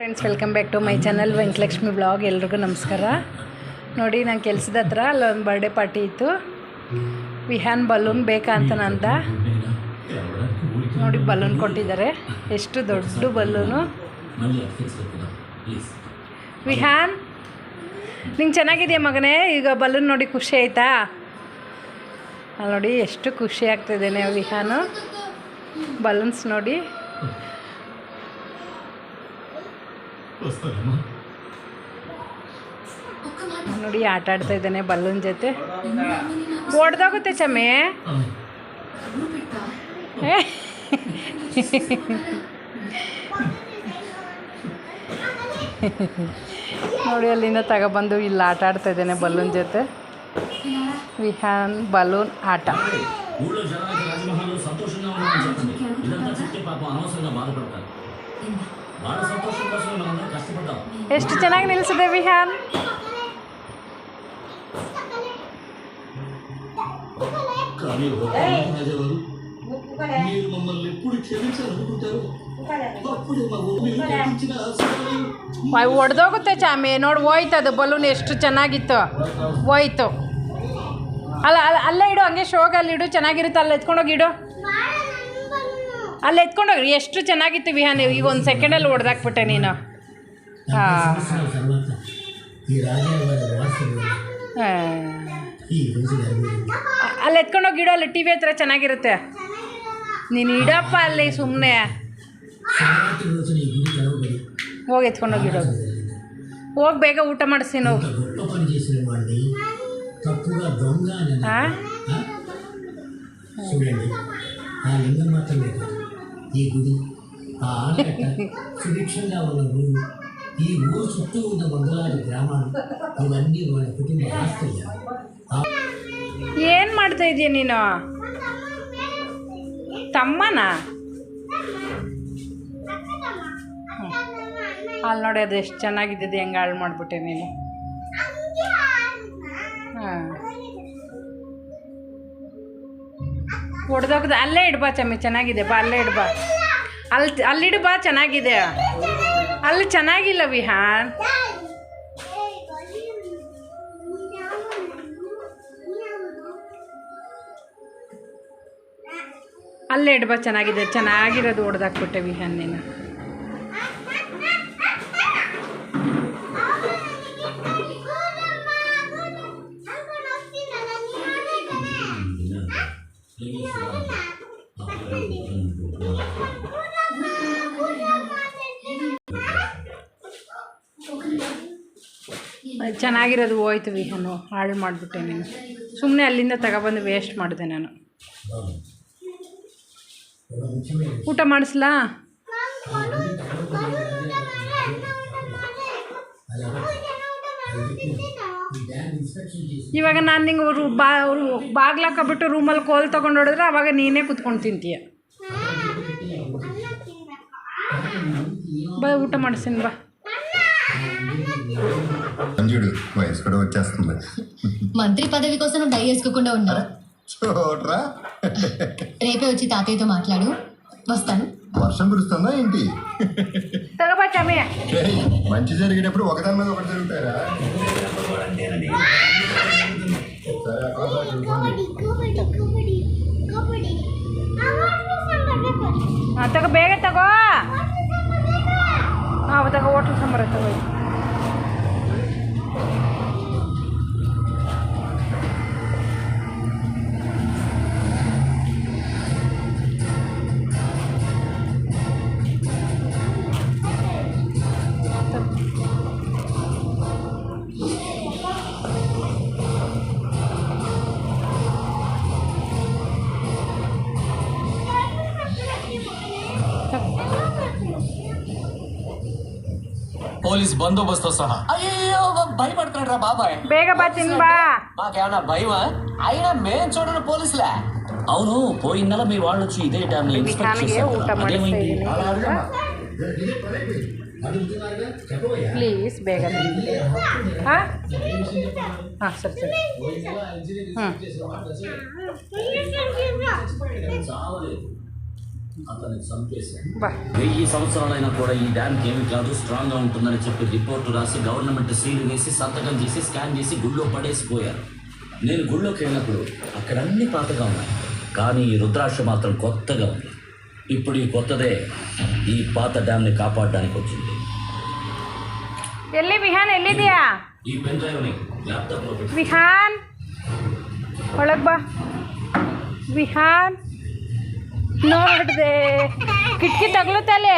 Friends welcome back to my channel Venkatalakshmi blog ಎಲ್ರಿಗೂ ನಮಸ್ಕಾರ. ನೋಡಿ ನಾನು ಕೆಲಸದ ಹತ್ರ ಅಲ್ಲೊಂದು ಬರ್ಡೇ ಪಾರ್ಟಿ ಇತ್ತು. ವಿಹಾನ್ ಬಲೂನ್ ಬೇಕಾ ಅಂತ ನೋಡಿ ಬಲೂನ್ ಕೊಟ್ಟಿದ್ದಾರೆ. ಎಷ್ಟು ದೊಡ್ಡ ಬಲೂನು ವಿಹಾನ್, ನಿಂಗೆ ಚೆನ್ನಾಗಿದೆಯಾ ಮಗನೇ? ಈಗ ಬಲೂನ್ ನೋಡಿ ಖುಷಿ ಆಯಿತಾ? ನೋಡಿ, ಎಷ್ಟು ಖುಷಿ ಆಗ್ತಿದ್ದೇನೆ ವಿಹಾನು. ಬಲೂನ್ಸ್ ನೋಡಿ. ನೋಡಿ ಆಟ ಆಡ್ತಾ ಇದ್ದಾನೆ ಬಲ್ಲೂನ್ ಜೊತೆ. ಓಡ್ದಾಗುತ್ತೆ ಚಮ್ಮಿ ನೋಡಿ ಅಲ್ಲಿಂದ ತಗೊಬಂದು ಇಲ್ಲಿ ಆಟ ಆಡ್ತಾ ಇದ್ದೇನೆ ಬಲೂನ್ ಜೊತೆ. ವಿಹಾನ್ ಬಲೂನ್ ಆಟ. ಎಷ್ಟು ಚೆನ್ನಾಗಿ ನಿಲ್ಲಿಸಿದೆ ವಿಹಾನ್. ಒಡೆದೋಗುತ್ತೆ ಚಾಮಿ. ನೋಡಿ ಹೋಯ್ತು ಅದು ಬಲೂನ್ ಎಷ್ಟು ಚೆನ್ನಾಗಿತ್ತು. ಹೋಯ್ತು. ಅಲ್ಲ ಅಲ್ಲ ಅಲ್ಲೇ ಇಡು ಹಂಗೆ ಶೋಗಲ್ಲಿ ಇಡು ಚೆನ್ನಾಗಿರುತ್ತೆ ಅಲ್ಲಿ ಎತ್ಕೊಂಡೋಗಿ ಇಡು. ಅಲ್ಲಿ ಎತ್ಕೊಂಡೋಗ್ರಿ. ಎಷ್ಟು ಚೆನ್ನಾಗಿತ್ತು ವಿಹಾ ನೀವು. ಈಗ ಒಂದು ಸೆಕೆಂಡಲ್ಲಿ ಹೊಡೆದಾಕ್ಬಿಟ್ಟೆ ನೀನು. ಹಾಂ. ಅಲ್ಲಿ ಎತ್ಕೊಂಡೋಗಿ ಇಡೋ, ಅಲ್ಲಿ ಟಿ ವಿ ಹತ್ರ ಚೆನ್ನಾಗಿರುತ್ತೆ. ನೀನು ಇಡಪ್ಪ ಅಲ್ಲಿ ಸುಮ್ಮನೆ ಹೋಗಿ ಎತ್ಕೊಂಡೋಗಿಡೋ ಹೋಗಿ ಬೇಗ ಊಟ ಮಾಡಿಸಿ ನಾವು ಹಾಂ. ఆ? చూడండి ఆ లింగం మాత్రమే కాదు ఈ గుడి ఆ ఆనకట్ట సుభిక్షంగా ఉన్న ఊరు ఈ ఊరు చుట్టూ ఉన్న వందలాది గ్రామాలు ఇవన్నీ వాళ్ళ కుటుంబ ఆస్తులు ఆ ಏನು ಮಾಡ್ತಾ ಇದೀಯ ನೀನು ತಮ್ಮನ ಅಲ್ಲಿ ನೋಡಿ ಅದು ಎಷ್ಟು ಚೆನ್ನಾಗಿದ್ದಿದ್ದು ಹೆಂಗೆ ಹಾಳು ಮಾಡಿಬಿಟ್ಟೆ ನೀನು ಹಾಂ ಹೊಡೆದೋಗ್ದು, ಅಲ್ಲೇ ಇಡ್ಬಾ ಚಮ್ಮಿ, ಚೆನ್ನಾಗಿದೆ ಬಾ, ಅಲ್ಲೇ ಇಡ್ಬಾ ಅಲ್ಲಿ ಅಲ್ಲಿಡು ಬಾ, ಚೆನ್ನಾಗಿದೆ. ಅಲ್ಲಿ ಚೆನ್ನಾಗಿಲ್ಲ ವಿಹಾನ್. ಅಲ್ಲೇ ಇಡ್ಬಾ ಚೆನ್ನಾಗಿದೆ, ಚೆನ್ನಾಗಿರೋದು ಹೊಡೆದಾಕ್ಬಿಟ್ಟೆ ವಿಹಾನ್ ನೀನು. ಚೆನ್ನಾಗಿರೋದು ಹೋಯ್ತು ವಿಹನು, ಹಾಳು ಮಾಡಿಬಿಟ್ಟೆ ನೀನು. ಸುಮ್ಮನೆ ಅಲ್ಲಿಂದ ತಗೊಬಂದು ವೇಸ್ಟ್ ಮಾಡಿದೆ ನಾನು. ಊಟ ಮಾಡಿಸ್ಲ? ಇವಾಗ ನಾನು ನಿಂಗೆ ಅವರು ಬಾ ಅವರು ರೂಮಲ್ಲಿ ಕೋಲ್ ತೊಗೊಂಡು ಹೊಡೆದ್ರೆ ಅವಾಗ ನೀನೇ ಕುತ್ಕೊಂಡು ತಿಂತೀಯ. ಬಾ, ಊಟ ಮಾಡಿಸ್ತೀನಿ ಬಾ. సంజుడు వయసు కూడా వచ్చేస్తుంది మంత్రి పదవి కోసం నువ్వు డై చేసుకోకుండా ఉన్నావు చూడరా రేపే వచ్చి తాతయ్యతో మాట్లాడు వస్తాను వర్షం కురుస్తుందా ఏంటి ತಗೋಬಾ ಚಮಿ ఏయ్, మంచి జరిగేటప్పుడు ఒకదాని మీద ఒకటి జరుగుతారా సరే, ఆ కాదు, చూసుకోండి. ಹಾಂ ತಗೋ ಬೇಗ ತಗೋ ಹಾಂ ತಗೋ ಹೋಟ್ಲ್ ಸಾಂಬಾರು ತಗೋ పోలీస్ బందోబస్తు సహా. అయ్యో భయపడుతున్నాడు రా బాబాయ్. బేగపచ్చింది బా మాకేమన్నా భయమా? అయినా మేం చూడని పోలీసులే. అవును పోయిన నెల మీ వాళ్ళు వచ్చి ఇదే డ్యామ్ ఇన్స్పెక్ట్ చేశారు అదేమైంది? ప్లీజ్ బేగం సరే సరే. అతన్ని చంపేశాడు. వెయ్యి సంవత్సరాలైనా కూడా ఈ డ్యామ్ ఏమి కాదు స్ట్రాంగ్గా ఉంటుందని చెప్పి రిపోర్టు రాసి గవర్నమెంట్ సీల్ వేసి సంతకం చేసి స్కాన్ చేసి గుళ్ళో పడేసిపోయారు. నేను గుళ్ళోకి వెళ్ళినప్పుడు అక్కడ అన్ని పాతగా ఉన్నాయి. కానీ ఈ రుద్రాక్ష మాత్రం కొత్తగా ఉంది. ఇప్పుడు ఈ కొత్తదే ఈ పాత డ్యామ్ని కాపాడడానికి వచ్చింది. విహాన్ విహాన్ విహాన్ ನೋಡ್ದೆ. ಕಿಟಕಿ ತಗ್ಲುತ್ತಲೆ